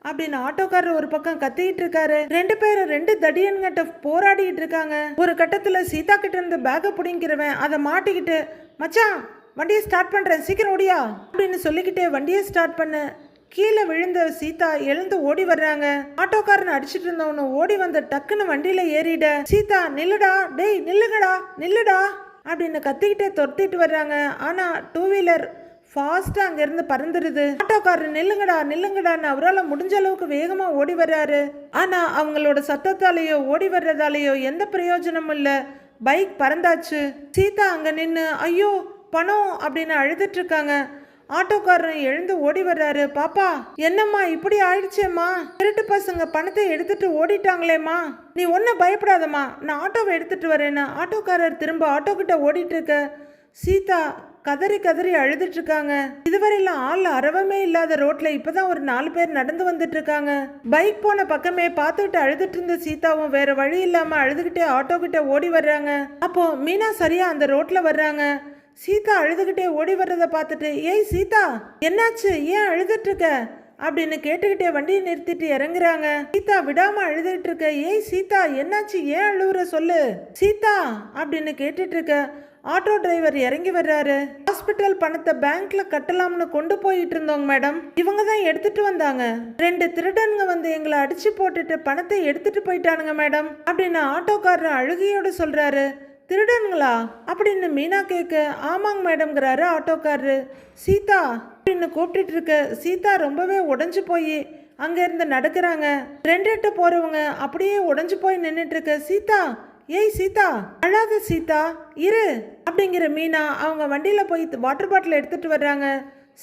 அப்படின்னு ஆட்டோக்காரர் ஒரு பக்கம் கத்திக்கிட்டு இருக்காரு. ரெண்டு பேரும் ரெண்டு தடியன்கிட்ட போராடிட்டு இருக்காங்க. ஒரு கட்டத்துல சீதா கிட்ட இருந்து பேக்கை பிடிங்கிறவன் அதை மாட்டிக்கிட்டு மச்சான் வண்டியை ஸ்டார்ட் பண்றேன் சீக்கிரம் ஓடியா? அப்படின்னு சொல்லிக்கிட்டே வண்டியை ஸ்டார்ட் பண்ண கீழே விழுந்த சீதா எழுந்து ஓடி வர்றாங்க. ஆட்டோக்காரன் அடிச்சிட்டு இருந்தவனு ஓடி வந்த டக்குன்னு வண்டியில ஏறிட சீதா நில்லுடா டேய் நில்லுங்கடா நில்லுடா அப்படின்னு கத்திக்கிட்டே துரத்திட்டு வர்றாங்க. ஆனா டூ வீலர் ஃபாஸ்ட்டாக அங்கேருந்து பறந்துடுது ஆட்டோக்காரர் நில்லுங்கடா நில்லுங்கடான்னு அவரால் முடிஞ்ச அளவுக்கு வேகமாக ஓடி வர்றாரு. ஆனால் அவங்களோட சத்தத்தாலேயோ ஓடி வர்றதாலேயோ எந்த பிரயோஜனமும் இல்லை. பைக் பறந்தாச்சு. சீதா அங்கே நின்று ஐயோ பணம் அப்படின்னு அழுதுட்டு இருக்காங்க. ஆட்டோக்காரன் எழுந்து ஓடி வர்றாரு. பாப்பா என்னம்மா இப்படி ஆயிடுச்சேம்மா? திருட்டு பசங்க பணத்தை எடுத்துட்டு ஓடிட்டாங்களேம்மா? நீ ஒன்றும் பயப்படாதம்மா. நான் ஆட்டோவை எடுத்துட்டு வரேன்னு ஆட்டோக்காரர் திரும்ப ஆட்டோ கிட்ட ஓடிட்டு இருக்க. சீதா கதறி கதறி அழுதுட்டு இருக்காங்க இதுவரையிலும் ஆள் அறவமே இல்லாத ரோட்ல இப்பதான் ஒரு நாலு பேர் நடந்து வந்துட்டு இருக்காங்க பைக் போன பக்கமே பார்த்துட்டு அழுதுட்டு இருந்த சீதாவும் வேற வழி இல்லாம அழுதுகிட்டே ஆட்டோ கிட்ட ஓடி வர்றாங்க. அப்போ மீனா சரியா அந்த ரோட்ல வர்றாங்க. சீதா அழுதுகிட்டே ஓடி வர்றத பார்த்துட்டு ஏய் சீதா என்னாச்சு? ஏன் அழுதுட்டு இருக்க அப்படின்னு கேட்டுக்கிட்டே வண்டியை நிறுத்திட்டு இறங்குறாங்க. சீதா விடாம அழுதுட்டு இருக்க ஏய் சீதா என்னாச்சு? ஏன் அழுவுற? சொல்லு. சீதா அப்படின்னு கேட்டுட்டு இருக்க ஆட்டோ டிரைவர் இறங்கி வர்றாரு. ஹாஸ்பிட்டல் பணத்தை பேங்க்ல கட்டலாம்னு கொண்டு போயிட்டு இருந்தோங்க மேடம். இவங்க தான் எடுத்துட்டு வந்தாங்க. ரெண்டு திருடனுங்க வந்து எங்களை அடிச்சு போட்டுட்டு பணத்தை எடுத்துட்டு போயிட்டானுங்க மேடம். அப்படின்னு ஆட்டோக்காரர் அழுகையோட சொல்றாரு. திருடனுங்களா? அப்படின்னு மீனா கேட்க ஆமாங்க மேடம்ங்கிறாரு ஆட்டோக்காரரு. சீதா அப்படின்னு கூப்பிட்டுட்டு இருக்க சீதா ரொம்பவே உடஞ்சு போய் அங்கேருந்து நடக்கிறாங்க. ரெண்டு எட்டு போறவங்க அப்படியே உடஞ்சு போய் நின்றுட்டு இருக்க சீதா ஏய் சீதா அழாத சீதா இரு அப்படிங்கிற மீனா அவங்க வண்டியில் போய் வாட்டர் பாட்டில் எடுத்துட்டு வர்றாங்க.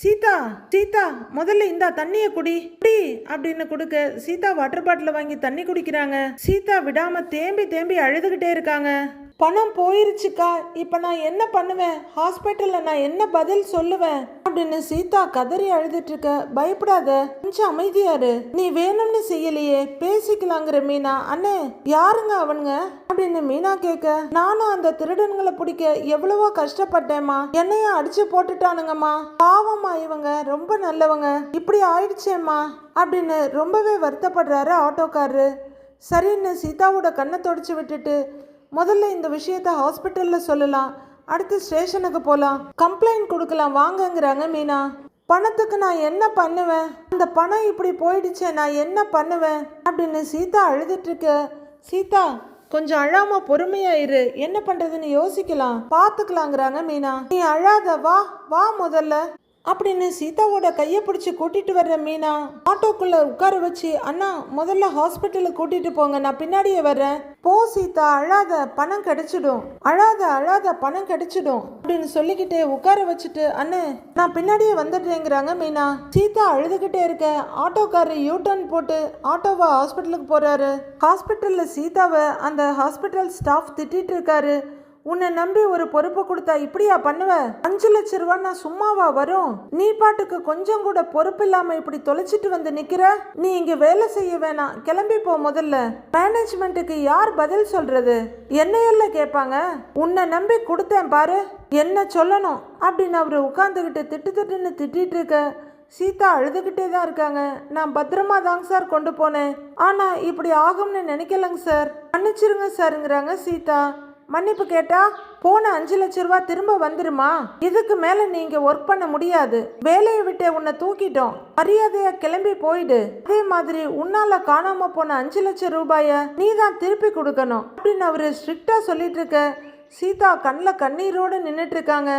சீதா சீதா முதல்ல இந்தா தண்ணிய குடி குடி அப்படின்னு கொடுக்க சீதா வாட்டர் பாட்டில வாங்கி தண்ணி குடிக்கிறாங்க. சீதா விடாம தேம்பி தேம்பி அழுதுகிட்டே இருக்காங்க. பணம் போயிருச்சுக்கா. இப்போ நான் என்ன பண்ணுவேன்? ஹாஸ்பிட்டலில் நான் என்ன பதில் சொல்லுவேன்? அப்படின்னு சீதா கதறி அழுதுட்டு இருக்க பயப்படாத கொஞ்சம் அமைதியாரு நீ வேணும்னு செய்யலையே. பேசிக்கலாங்கிற மீனா. அண்ணே யாருங்க அவனுங்க? அப்படின்னு மீனா கேட்க. நானும் அந்த திருடன்களை பிடிக்க எவ்வளவோ கஷ்டப்பட்டேம்மா. என்னையும் அடிச்சு போட்டுட்டானுங்கம்மா. பாவம்மா இவங்க. ரொம்ப நல்லவங்க. இப்படி ஆயிடுச்சேம்மா. அப்படின்னு ரொம்பவே வருத்தப்படுறாரு ஆட்டோக்காரரு. சரின்னு சீதாவோட கண்ணை தொடச்சி விட்டுட்டு முதல்ல இந்த விஷயத்த ஹாஸ்பிட்டலில் சொல்லலாம். அடுத்து ஸ்டேஷனுக்கு போகலாம் கம்ப்ளைண்ட் கொடுக்கலாம். வாங்கங்கிறாங்க மீனா. பணத்துக்கு நான் என்ன பண்ணுவேன்? அந்த பணம் இப்படி போயிடுச்சே நான் என்ன பண்ணுவேன்? அப்படின்னு சீதா அழுதுட்டு சீதா கொஞ்சம் அழாம பொறுமையா இரு. என்ன பண்றதுன்னு யோசிக்கலாம். பாத்துக்கலாங்கிறாங்க மீனா. நீ அழாத வா. வா முதல்ல. அப்படின்னு சீதாவோட கையை பிடிச்சி கூட்டிட்டு வர்ற மீனா ஆட்டோக்குள்ள உட்கார வச்சு அண்ணா முதல்ல ஹாஸ்பிட்டலுக்கு கூட்டிட்டு போங்க நான் பின்னாடியே வர்றேன். போ சீதா அழாத பணம் கிடைச்சிடும். அழாத அழாத பணம் கிடைச்சிடும். அப்படின்னு சொல்லிக்கிட்டே உட்கார வச்சுட்டு அண்ணே நான் பின்னாடியே வந்துடுறேங்கிறாங்க மீனா. சீதா அழுதுகிட்டே இருக்க ஆட்டோக்காரர் யூ டர்ன் போட்டு ஆட்டோவா ஹாஸ்பிட்டலுக்கு போறாரு. ஹாஸ்பிட்டல்ல சீதாவை அந்த ஹாஸ்பிட்டல் ஸ்டாஃப் திட்டிட்டு இருக்காரு. உன்னை நம்பி ஒரு பொறுப்பை கொடுத்தா இப்படியா பண்ணுவ? அஞ்சு லட்ச ரூபா நான் சும்மாவா வரும்? நீ பாட்டுக்கு கொஞ்சம் கூட பொறுப்பு இல்லாம இப்படி தொலைச்சிட்டு வந்து நிக்கிற? நீ இங்க வேலை செய்ய வேணாம். கிளம்பி போ முதல்ல. மேனேஜ்மெண்ட்டுக்கு யார் பதில் சொல்றது? என்னையெல்லாம் கேட்பாங்க. உன்னை நம்பி கொடுத்தேன் பாரு. என்ன சொல்லணும்? அப்படின்னு அவரு உட்காந்துக்கிட்டு திட்டு திட்டுன்னு திட்டிட்டு இருக்க. சீதா அழுதுகிட்டே தான் இருக்காங்க. நான் பத்திரமா தாங்க சார் கொண்டு போனேன். ஆனா இப்படி ஆகும்னு நினைக்கலங்க சார். மன்னிச்சிருங்க சாருங்கிறாங்க சீதா. மன்னிப்பு கேட்டா போன அஞ்சு லட்ச ரூபா திரும்ப வந்துருமா? இதுக்கு மேல நீங்க ஒர்க் பண்ண முடியாது. வேலையை விட்டு உன்னை தூக்கிட்டோம். மரியாதையா கிளம்பி போயிடு. அதே மாதிரி உன்னால காணாம போன அஞ்சு லட்சம் ரூபாய நீ தான் திருப்பி கொடுக்கணும். அப்படின்னு அவரு ஸ்ட்ரிக்டா சொல்லிட்டு இருக்க சீதா கண்ணில் கண்ணீரோடு நின்றுட்டு இருக்காங்க.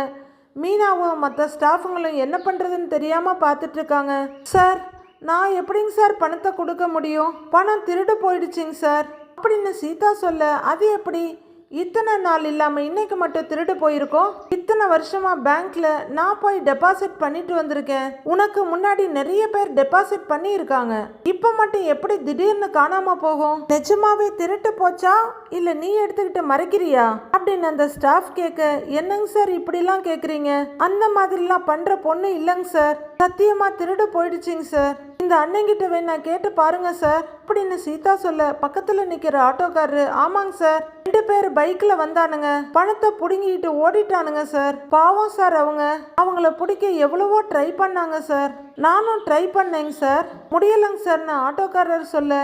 மீனாவும் மற்ற ஸ்டாஃபுங்களும் என்ன பண்ணுறதுன்னு தெரியாமல் பார்த்துட்டு இருக்காங்க. சார் நான் எப்படிங்க சார் பணத்தை கொடுக்க முடியும்? பணம் திருடு போயிடுச்சுங்க சார். அப்படின்னு சீதா சொல்ல அது எப்படி? இத்தனை நாள் இல்லாமல் இன்னைக்கு மட்டும் திருடு போயிருக்கோம்? இத்தனை வருஷமா பேங்க்ல நான் போய் டெபாசிட் பண்ணிட்டு வந்திருக்கேன். உனக்கு முன்னாடி நிறைய பேர் டெபாசிட் பண்ணியிருக்காங்க. இப்போ மட்டும் எப்படி திடீர்னு காணாம போகும்? நிஜமாவே திருட்டு போச்சா? இல்ல நீ எடுத்துக்கிட்டு மறைக்கிறியா? அப்படின்னு அந்த ஸ்டாஃப் கேட்க என்னங்க சார் இப்படிலாம் கேக்குறீங்க? அந்த மாதிரிலாம் பண்ற பொண்ணு இல்லைங்க சார். சத்தியமா திருடு போயிடுச்சுங்க சார். இந்த அண்ணங்கிட்ட வேணா கேட்டு பாருங்க சார். அப்படின்னு சீதா சொல்ல பக்கத்துல நிக்கிற ஆட்டோக்காரரு ஆமாங்க சார். ரெண்டு பேர் பைக்ல வந்தானுங்க. பணத்தை புடுங்கிட்டு ஓடிட்டானுங்க சார் பாவம் சார் அவங்க. அவங்கள பிடிக்க எவ்வளவோ ட்ரை பண்ணாங்க சார் நானும் ட்ரை பண்ணேங்க சார் முடியலைங்க சார்னு ஆட்டோக்காரர் சொல்ல.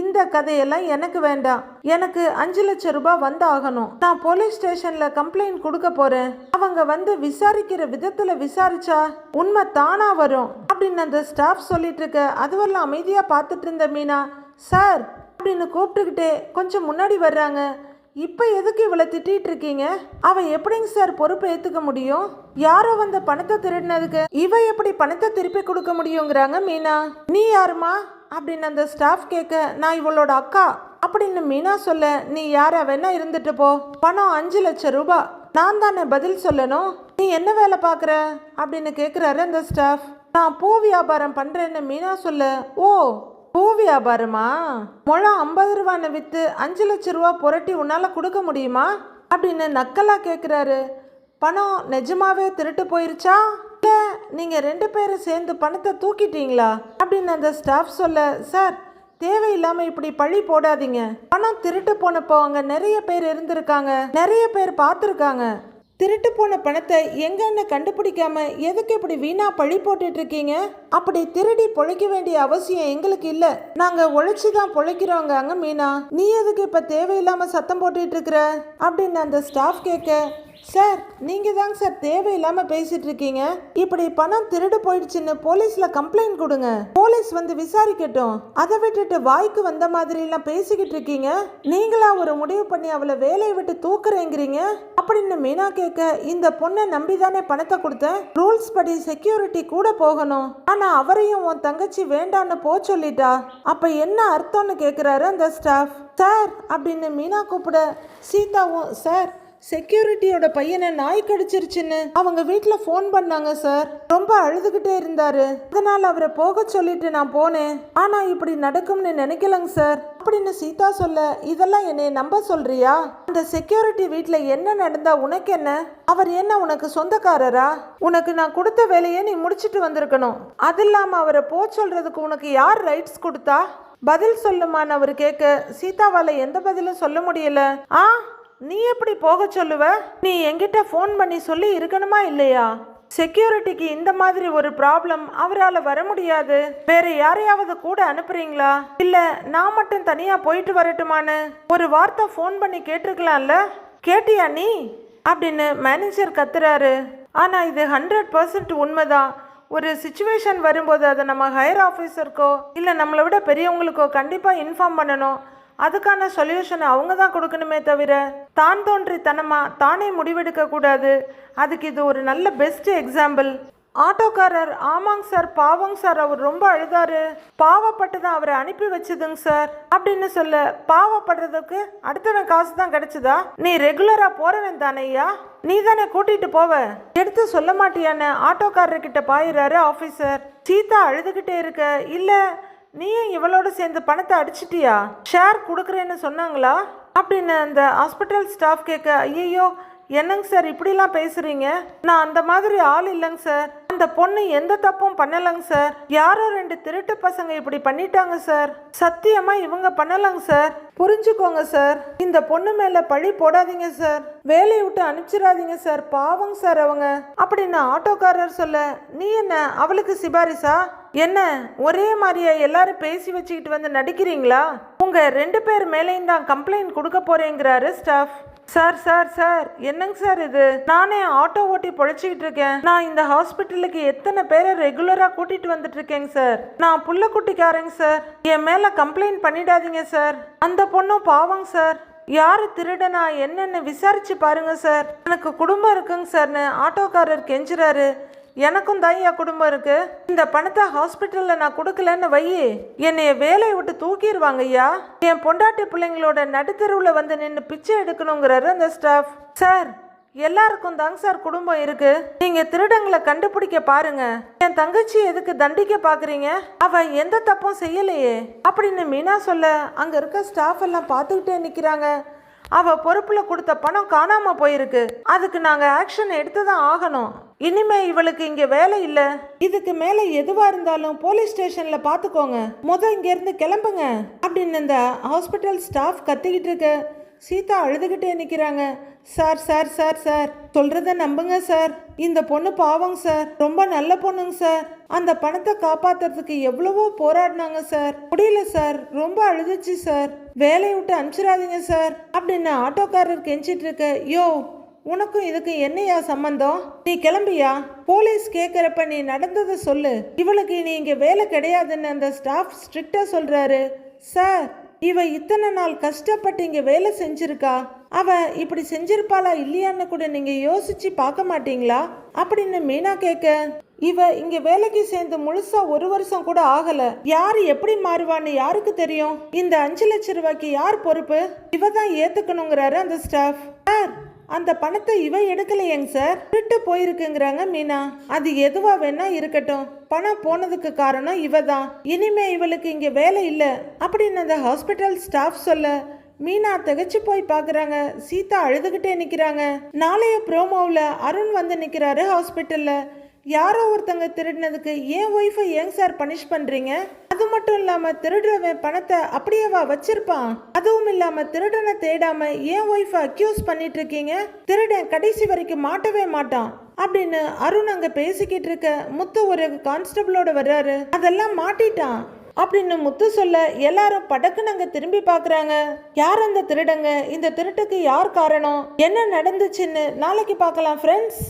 இந்த கதையெல்லாம் எனக்கு வேண்டாம். எனக்கு அஞ்சு லட்சம் ரூபாய் வந்து ஆகணும். நான் போலீஸ் ஸ்டேஷன்ல கம்ப்ளைண்ட் கொடுக்க போறேன். அவங்க வந்து விசாரிக்கிற விதத்துல விசாரிச்சா உண்மை தானா வரும். அப்படின்னு அந்த ஸ்டாஃப் சொல்லிட்டு இருக்க அதுவெல்லாம் அமைதியா பார்த்துட்டு இருந்த மீனா சார் அப்படின்னு கூப்பிட்டுக்கிட்டே கொஞ்சம் முன்னாடி வர்றாங்க. இப்போ எதுக்கு இவளை திட்டிட்டு இருக்கீங்க? அவ எப்படிங்க சார் பொறுப்பை ஏத்துக்க முடியும்? யாரோ வந்த பணத்தை திருடினதுக்கு இவ எப்படி பணத்தை திருப்பி கொடுக்க முடியுங்கிறாங்க மீனா. நீ யாருமா? அப்படின்னு அந்த ஸ்டாஃப் கேட்க நான் இவளோட அக்கா. அப்படின்னு மீனா சொல்ல நீ யாரா? வேணா இருந்துட்டு போ. பணம் அஞ்சு லட்சம் ரூபாய் நான் தானே பதில் சொல்லணும்? நீ என்ன வேலை பார்க்குற அப்படின்னு கேட்குறாரு அந்த ஸ்டாஃப் நான் பூ வியாபாரம் பண்ணுறேன்னு மீனா சொல்ல ஓ பூ வியாபாரமா? முழம் ஐம்பது ரூபான்னு விற்று அஞ்சு லட்ச ரூபா புரட்டி உன்னால் கொடுக்க முடியுமா? அப்படின்னு நக்கலாக கேட்குறாரு பணம் நிஜமாவே திருட்டு போயிருச்சா? இல்லை நீங்கள் ரெண்டு பேரும் சேர்ந்து பணத்தை தூக்கிட்டீங்களா? அப்படின்னு அந்த ஸ்டாஃப் சொல்ல சார் தேவையில்லாமல் இப்படி பழி போடாதீங்க. பணம் திருட்டு போனப்போ அங்கே நிறைய பேர் இருந்திருக்காங்க. நிறைய பேர் பார்த்துருக்காங்க. திருட்டு போன பணத்தை எங்கன்னு கண்டுபிடிக்காம எதுக்கு இப்படி வீணா பழி போட்டுட்டு இருக்கீங்க அப்படி திருடி பொழைக்க வேண்டிய அவசியம் எங்களுக்கு இல்ல. நாங்க உழைச்சி தான் பொழைக்கிறோங்க அங்க மீனா. நீ எதுக்கு இப்ப தேவையில்லாம சத்தம் போட்டுட்டு இருக்கிற அப்படின்னு அந்த ஸ்டாஃப் கேட்க சார் நீங்கள் தாங்க சார் தேவையில்லாமல் பேசிட்டு இருக்கீங்க. இப்படி பணம் திருடு போயிடுச்சுன்னு போலீஸில் கம்ப்ளைண்ட் கொடுங்க. போலீஸ் வந்து விசாரிக்கட்டும். அதை விட்டுட்டு வாய்க்கு வந்த மாதிரிலாம் பேசிக்கிட்டு இருக்கீங்க. நீங்களா ஒரு முடிவு பண்ணி அவளை வேலையை விட்டு தூக்குறேங்கிறீங்க? அப்படின்னு மீனா கேட்க இந்த பொண்ணை நம்பி தானே பணத்தை கொடுத்தேன். ரூல்ஸ் படி செக்யூரிட்டி கூட போகணும். ஆனால் அவரையும் உன் தங்கச்சி வேண்டான்னு போ சொல்லிட்டா. அப்போ என்ன அர்த்தம்னு கேட்குறாரு அந்த ஸ்டாஃப் சார் அப்படின்னு மீனா கூப்பிட சீதாவும் சார் செக்யூரிட்டியோட பையனை நாய் கடிச்சிருச்சுன்னு அவங்க வீட்டில் ஃபோன் பண்ணாங்க சார் ரொம்ப அழுதுகிட்டே இருந்தாரு. அதனால அவரை போக சொல்லிட்டு நான் போனேன். ஆனா இப்படி நடக்கும்னு நினைக்கலங்க சார் அப்படின்னு சீதா சொல்ல இதெல்லாம் என்னை நம்ப சொல்றியா? அந்த செக்யூரிட்டி வீட்டில் என்ன நடந்தா உனக்கு என்ன அவர் என்ன உனக்கு சொந்தக்காரரா? உனக்கு நான் கொடுத்த வேலையை நீ முடிச்சிட்டு வந்திருக்கணும். அது இல்லாமல் அவரை போ சொல்றதுக்கு உனக்கு யார் ரைட்ஸ் கொடுத்தா? பதில் சொல்லுமான்னு அவர் கேட்க சீதாவால் எந்த பதிலும் சொல்ல முடியல. ஆ நீ எப்படி போக சொல்லுவ? நீ என்கிட்ட ஃபோன் பண்ணி சொல்லி இருக்கணுமா இல்லையா? செக்யூரிட்டிக்கு இந்த மாதிரி ஒரு ப்ராப்ளம் அவரால் வர முடியாது. வேற யாரையாவது கூட அனுப்புறீங்களா? இல்ல நான் மட்டும் தனியா போயிட்டு வரட்டுமான்னு? ஒரு வார்த்தை ஃபோன் பண்ணி கேட்டிருக்கலாம்ல? கேட்டியா நீ? அப்படின்னு மேனேஜர் கத்துறாரு. ஆனா இது ஹண்ட்ரட் பர்சன்ட் உண்மைதான் ஒரு சுச்சுவேஷன் வரும்போது அதை நம்ம ஹையர் ஆஃபீஸருக்கோ இல்லை நம்மளை விட பெரியவங்களுக்கோ கண்டிப்பாக இன்ஃபார்ம் பண்ணணும். அதுக்கான சொல்யூஷனை அவங்க தான் கொடுக்கணுமே தவிர தான் தோன்றித்தனமாக தானே முடிவெடுக்க கூடாது? அதுக்கு இது ஒரு நல்ல பெஸ்ட் எக்ஸாம்பிள் ஆட்டோக்காரர் ஆமாங்க சார் பாவங்க சார் அவர் ரொம்ப அழுதாரு. பாவப்பட்டு தான் அவரை அனுப்பி வச்சதுங்க சார். அப்படின்னு சொல்ல பாவப்படுறதுக்கு அடுத்தவன் காசு தான் கிடைச்சதா? நீ ரெகுலரா போறவன் தானையா நீ தானே கூட்டிட்டு போவ? எடுத்து சொல்ல மாட்டியான ஆட்டோக்காரர் கிட்ட பாயிறாரு ஆபீசர் சீதா அழுதுகிட்டே இருக்க இல்லை நீயும் இவளோட சேர்ந்து பணத்தை அடிச்சிட்டியா? ஷேர் கொடுக்குறேன்னு சொன்னாங்களா? அப்படின்னு அந்த ஹாஸ்பிட்டல் ஸ்டாஃப் கேட்க ஐயோ என்னங்க சார் இப்படிலாம் பேசுறீங்க? நான் அந்த மாதிரி ஆள் இல்லைங்க சார் அந்த பொண்ணு எந்த தப்பும் பண்ணலைங்க சார் யாரோ ரெண்டு திருட்டு பசங்க இப்படி பண்ணிட்டாங்க சார் சத்தியமா இவங்க பண்ணலங்க சார் புரிஞ்சுக்கோங்க சார் இந்த பொண்ணு மேல பழி போடாதீங்க சார் வேலையை விட்டு அனுப்பிச்சிடாதீங்க சார் பாவங்க சார் அவங்க. அப்படின்னு ஆட்டோக்காரர் சொல்ல நீ என்ன அவளுக்கு சிபாரிசா? என்ன ஒரே மாதிரியா எல்லாரும் பேசி வச்சுக்கிட்டு வந்து நடிக்கிறீங்களா? உங்க ரெண்டு பேர் மேலேயும் தான் கம்ப்ளைண்ட் கொடுக்க போறேங்கிறாரு ஸ்டாஃப் சார் சார் சார் என்னங்க சார் இது? நானே ஆட்டோ ஓட்டி பொழைச்சிக்கிட்டு இருக்கேன். நான் இந்த ஹாஸ்பிட்டலுக்கு எத்தனை பேரை ரெகுலரா கூட்டிட்டு வந்துட்டு இருக்கேங்க சார். நான் புள்ள குட்டிக்காரங்க சார். என் மேல கம்ப்ளைண்ட் பண்ணிடாதீங்க சார். அந்த பொண்ணும் பாவங்க சார். யாரு திருடனா என்னன்னு விசாரிச்சு பாருங்க சார். எனக்கு குடும்பம் இருக்குங்க சார்னு ஆட்டோக்காரர் கெஞ்சுறாரு. எனக்கும் தான் என் குடும்பம் இருக்கு. இந்த பணத்தை ஹாஸ்பிட்டலில் நான் கொடுக்கலன்னு வை. என்னைய வேலையை விட்டு தூக்கிடுவாங்க ஐயா. என் பொண்டாட்டி பிள்ளைங்களோட நடுத்தெருவில் வந்து நின்று பிச்சை எடுக்கணுங்கிறாரு அந்த ஸ்டாஃப் சார் எல்லாருக்கும் தாங்க சார் குடும்பம் இருக்கு. நீங்க திருடங்களை கண்டுபிடிக்க பாருங்க. என் தங்கச்சி எதுக்கு தண்டிக்க பாக்குறீங்க? அவ எந்த தப்பும் செய்யலையே. அப்படின்னு மீனா சொல்ல அங்க இருக்க ஸ்டாஃப் எல்லாம் பார்த்துக்கிட்டே நிக்கிறாங்க. அவள் பொறுப்பில் கொடுத்த பணம் காணாமல் போயிருக்கு. அதுக்கு நாங்கள் ஆக்ஷன் எடுத்து தான் ஆகணும். இனிமே இவளுக்கு இங்க வேலை இல்ல. இதுக்கு மேல எதுவா இருந்தாலும் போலீஸ் ஸ்டேஷன்ல பாத்துக்கோங்க. முத இங்க இருந்து கிளம்புங்க. அப்படின்னு இந்த ஹாஸ்பிட்டல் ஸ்டாஃப் கத்திக்கிட்டு இருக்க சீதா அழுதுகிட்டே நிற்கிறாங்க சார் சார் சார் சார் சொல்கிறத நம்புங்க சார். இந்த பொண்ணு பாவங்க சார். ரொம்ப நல்ல பொண்ணுங்க சார். அந்த பணத்தை காப்பாற்றுறதுக்கு எவ்வளவோ போராடினாங்க சார். முடியல சார். ரொம்ப அழுதுச்சு சார். வேலையை விட்டு அனுப்பிச்சிடாதீங்க சார் அப்படின்னு ஆட்டோக்காரர் கெஞ்சிட்டு இருக்க யோ உனக்கும் இதுக்கு என்னையா சம்பந்தம்? நீ கிளம்பியா? போலீஸ் கேட்குறப்ப நீ நடந்ததை சொல்லு. இவளுக்கு நீ இங்கே வேலை கிடையாதுன்னு அந்த ஸ்டாஃப் ஸ்ட்ரிக்டாக சொல்கிறாரு சார் இவ இத்தனை நாள் கஷ்டப்பட்டு இங்க வேலை செஞ்சிருக்கா? அவ இப்படி செஞ்சிருப்பாளா இல்லையான்னு கூட நீங்க யோசிச்சு பார்க்க மாட்டீங்களா? அப்படின்னு மீனா கேட்க இவ இங்க வேலைக்கு சேர்ந்து முழுசா ஒரு வருஷம் கூட ஆகல. யாரு எப்படி மாறுவான்னு யாருக்கு தெரியும்? இந்த அஞ்சு லட்ச ரூபாய்க்கு யார் பொறுப்பு? இவ தான் ஏத்துக்கணுங்கிறாரு அந்த ஸ்டாஃப் சார் அந்த பணத்தை இவ எடுக்கலையேங்க சார். திருட்டு போயிருக்குங்கிறாங்க மீனா. அது எதுவா வேணா இருக்கட்டும். பணம் போனதுக்கு காரணம் இவ தான் இனிமே இவளுக்கு இங்க வேலை இல்லை. அப்படின்னு அந்த ஹாஸ்பிட்டல் ஸ்டாஃப் சொல்ல மீனா திகைச்சு போய் பார்க்குறாங்க சீதா அழுதுகிட்டே நிற்கிறாங்க நாளைய ப்ரோமோவில் அருண் வந்து நிற்கிறாரு ஹாஸ்பிட்டலில். யாரோ ஒருத்தங்க திருடினதுக்கு ஏன் ஒய்ஃபை ஏன் சார் பனிஷ் பண்ணுறீங்க அது மட்டும் இல்லாமல் திருடுறவன் பணத்தை அப்படியேவா வச்சிருப்பான்? அதுவும் இல்லாமல் திருடனை தேடாம ஏன் ஒய்ஃபை அக்யூஸ் பண்ணிட்டு இருக்கீங்க திருடன் கடைசி வரைக்கும் மாட்டவே மாட்டான். அப்படின்னு அருண் அங்கே பேசிக்கிட்டு இருக்க முத்து ஒரு கான்ஸ்டபிளோட வர்றாரு. அதெல்லாம் மாட்டிட்டான். அப்படின்னு முத்து சொல்ல எல்லாரும் படக்குன்னு அங்க திரும்பி பாக்குறாங்க. யார் அந்த திருடங்க? இந்த திருட்டுக்கு யார் காரணம்? என்ன நடந்துச்சுன்னு நாளைக்கு பார்க்கலாம் ஃப்ரெண்ட்ஸ்